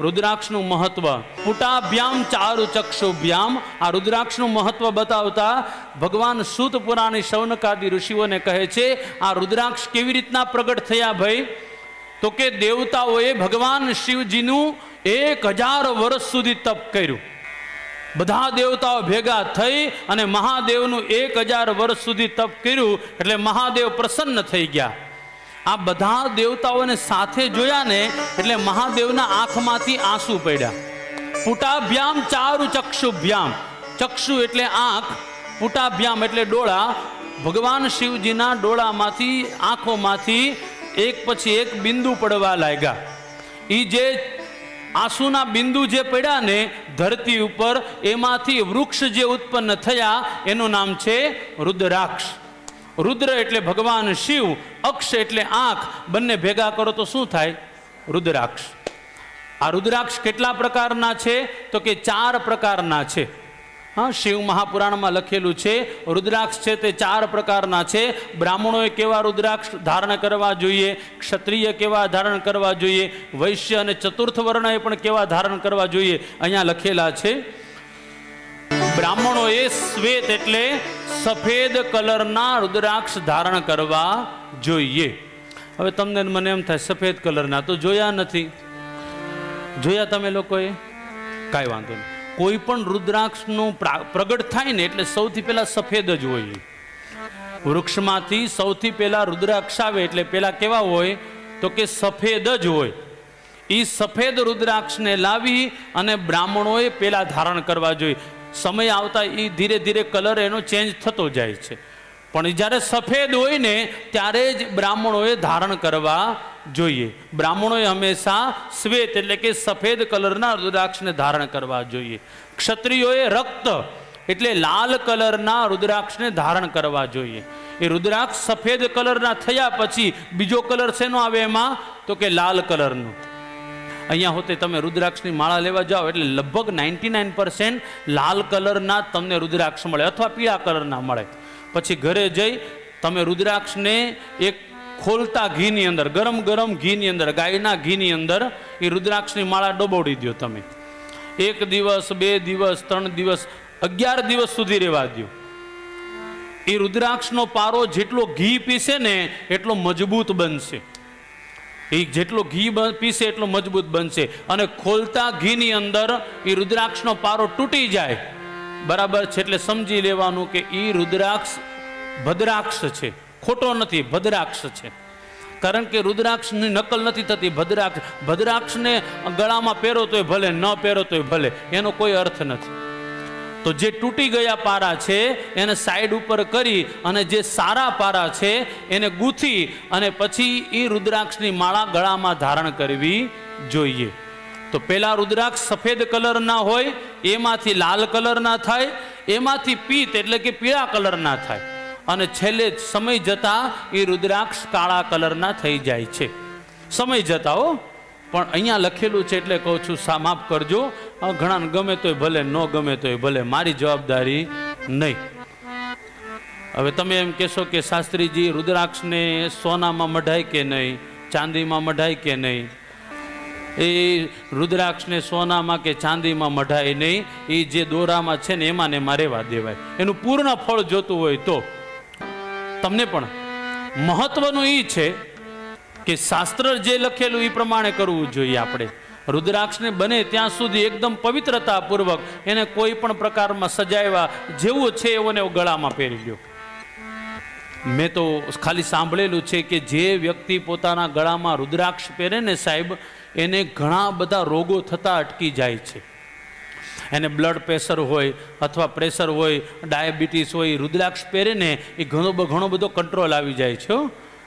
રુદ્રાક્ષનું મહત્વ. પુટાભ્યામ ચારુ ચક્ષુભ્યામ. આ રુદ્રાક્ષનું મહત્વ બતાવતા ભગવાન સુત પુરાણી શૌનકાદી ઋષિઓને કહે છે, આ રુદ્રાક્ષ કેવી રીતના પ્રગટ થયા ભાઈ? તો કે દેવતાઓએ ભગવાન શિવજીનું એક હજાર વર્ષ સુધી તપ કર્યું. બધા દેવતાઓ ભેગા થઈ અને મહાદેવનું એક હજાર વર્ષ સુધી તપ કર્યું, એટલે મહાદેવ પ્રસન્ન થઈ ગયા. આ બધા દેવતાઓને સાથે જોયા ને એટલે મહાદેવના આંખમાંથી આંસુ પડ્યા. પુટાભ્યામ ચારુ ચક્ષુભ્યામ. ચક્ષુ એટલે આંખ, પુટાભ્યામ એટલે ડોળા. ભગવાન શિવજીના ડોળામાંથી, આંખોમાંથી એક પછી એક બિંદુ પડવા લાગ્યા. એ જે આંસુના બિંદુ જે પડ્યા ને ધરતી ઉપર એમાંથી વૃક્ષ જે ઉત્પન્ન થયા, એનું નામ છે રુદ્રાક્ષ. રુદ્ર એટલે ભગવાન, શિવ, અક્ષ એટલે આંખ, બંને ભેગા કરો તો શું થાય? રુદ્રાક્ષ. આ રુદ્રાક્ષ કેટલા પ્રકારના છે? તો કે ચાર પ્રકારના છે. હા, શિવ મહાપુરાણમાં લખેલું છે, રુદ્રાક્ષ છે તે ચાર પ્રકારના છે. બ્રાહ્મણોએ કેવા રુદ્રાક્ષ ધારણ કરવા જોઈએ? ક્ષત્રિય કેવા ધારણ કરવા જોઈએ? વૈશ્ય અને ચતુર્થ વર્ણએ પણ કેવા ધારણ કરવા જોઈએ? અહીંયા લખેલા છે. બ્રાહ્મણોએ શ્વેત એટલે સફેદ કલરના રુદ્રાક્ષ ધારણ કરવા જોઈએ. હવે તમને મને એમ થાય સફેદ કલરના તો જોયા નથી. જોયા તમે લોકોએ? કાંઈ વાંધો નહીં. કોઈ પણ રુદ્રાક્ષનું પ્રા- પ્રગટ થાય ને એટલે સૌથી પહેલાં સફેદ જ હોય. વૃક્ષમાંથી સૌથી પહેલાં રુદ્રાક્ષ આવે એટલે પહેલાં કેવા હોય? તો કે સફેદ જ હોય. એ સફેદ રુદ્રાક્ષને લાવી અને બ્રાહ્મણોએ પેલા ધારણ કરવા જોઈએ સમય આવતા એ ધીરે ધીરે કલર એનો ચેન્જ થતો જાય છે. પણ જ્યારે સફેદ હોય ને, ત્યારે જ બ્રાહ્મણોએ ધારણ કરવા જોઈએ. બ્રાહ્મણોએ હંમેશા શ્વેત એટલે કે સફેદ કલરના રુદ્રાક્ષને ધારણ કરવા જોઈએ. ક્ષત્રિયોએ રક્ત એટલે લાલ કલરના રુદ્રાક્ષને ધારણ કરવા જોઈએ. એ રુદ્રાક્ષ સફેદ કલરના થયા પછી બીજો કલર શેનો આવે એમાં? તો કે લાલ કલરનો. અહીંયા હોતે તમે રુદ્રાક્ષની માળા લેવા જાઓ એટલે લગભગ નાઇન્ટી નાઇન લાલ કલરના તમને રુદ્રાક્ષ મળે અથવા પીળા કલરના મળે. પછી ઘરે જઈ તમે રુદ્રાક્ષને એક ખોલતા ઘીની અંદર, ગરમ ગરમ ઘીની અંદર, ગાયના ઘીની અંદર એ રુદ્રાક્ષની માળા ડબોડી દો તમે. એક દિવસ, બે દિવસ, ત્રણ દિવસ, અગિયાર દિવસ સુધી રહેવા દો એ રુદ્રાક્ષનો પારો જેટલો ઘી પીશે ને એટલો મજબૂત બનશે. એ જેટલો ઘી પીસે એટલો મજબૂત બનશે. અને ખોલતા ઘીની અંદર એ રુદ્રાક્ષનો પારો તૂટી જાય. બરાબર છે? એટલે સમજી લેવાનું કે એ રુદ્રાક્ષ ભદ્રાક્ષ છે. ખોટો નથી, ભદ્રાક્ષ છે. કારણ કે રુદ્રાક્ષની નકલ નથી થતી ભદ્રાક્ષ. ભદ્રાક્ષને ગળામાં પહેરો તોય ભલે, ન પહેરો તોય ભલે. એનો કોઈ અર્થ નથી. તો જે તૂટી ગયા પારા છે, એને સાઈડ ઉપર કરી અને જે સારા પારા છે, એને ગૂંથી અને પછી એ રુદ્રાક્ષની માળા ગળામાં ધારણ કરવી જોઈએ. તો પેલા રુદ્રાક્ષ સફેદ કલરના હોય, એમાંથી લાલ કલરના થાય, એમાંથી પીત એટલે કે પીળા કલરના થાય. અને છેલ્લે સમય જતા એ રુદ્રાક્ષ કાળા કલરના થઈ જાય છે. સમય જતા હો, પણ અહીંયા લખેલું છે એટલે કહું છું સા માફ કરજો. ઘણાને ગમે તોય ભલે, ન ગમે તોય ભલે, મારી જવાબદારી નહીં. હવે તમે એમ કહેશો કે શાસ્ત્રીજી, રુદ્રાક્ષને સોનામાં મઢાય કે નહીં, ચાંદીમાં મઢાય કે નહીં? એ રુદ્રાક્ષને સોનામાં કે ચાંદીમાં મઢાય નહીં, એ જે દોરામાં છે ને એમાં ને એમાં રહેવા દેવાય. એનું પૂર્ણ ફળ જોતું હોય તો. તમને પણ મહત્વનું એ છે કે શાસ્ત્ર જે લખેલું એ પ્રમાણે કરવું જોઈએ આપણે. રુદ્રાક્ષને બને ત્યાં સુધી એકદમ પવિત્રતાપૂર્વક એને કોઈ પણ પ્રકારમાં સજાવ્યા જેવું છે એવો ને ગળામાં પહેરી લ્યો મેં તો ખાલી સાંભળેલું છે કે જે વ્યક્તિ પોતાના ગળામાં રુદ્રાક્ષ પહેરે ને સાહેબ, એને ઘણા બધા રોગો થતા અટકી જાય છે એને બ્લડ પ્રેશર હોય અથવા પ્રેશર હોય ડાયાબિટીસ હોય, રુદ્રાક્ષ પહેરે ને એ ઘણો ઘણો બધો કંટ્રોલ આવી જાય છે.